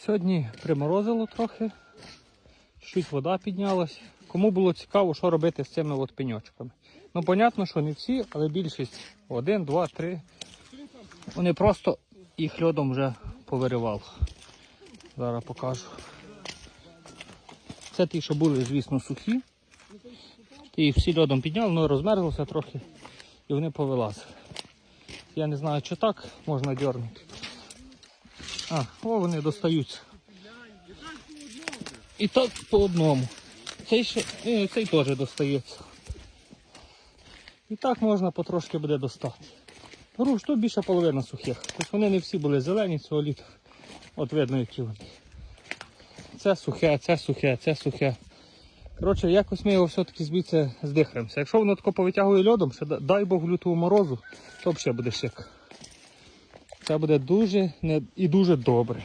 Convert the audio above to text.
Сьогодні приморозило трохи, чуть вода піднялась. Кому було цікаво, що робити з цими от пеньочками. Ну, понятно, що не всі, але більшість один, два, три. Вони просто їх льодом вже повиривало. Зараз покажу. Це ті, що були, звісно, сухі. Ті їх всі льодом підняли, ну розмерзлося трохи і вони повилазили. Я не знаю, чи так можна дьорнути. А, о, вони достаються. І так по одному. Цей ще, е, цей теж достається. І так можна потрошки буде достати. Груш, тут більше половина сухих. Тобто вони не всі були зелені цього літа. От видно, які вони. Це сухе, це сухе, це сухе. Коротше, якось ми його все-таки звідси здихаємося. Якщо воно тако повитягує льодом, ще дай Бог лютого морозу, то взагалі буде шик. Це буде дуже не... і дуже добре.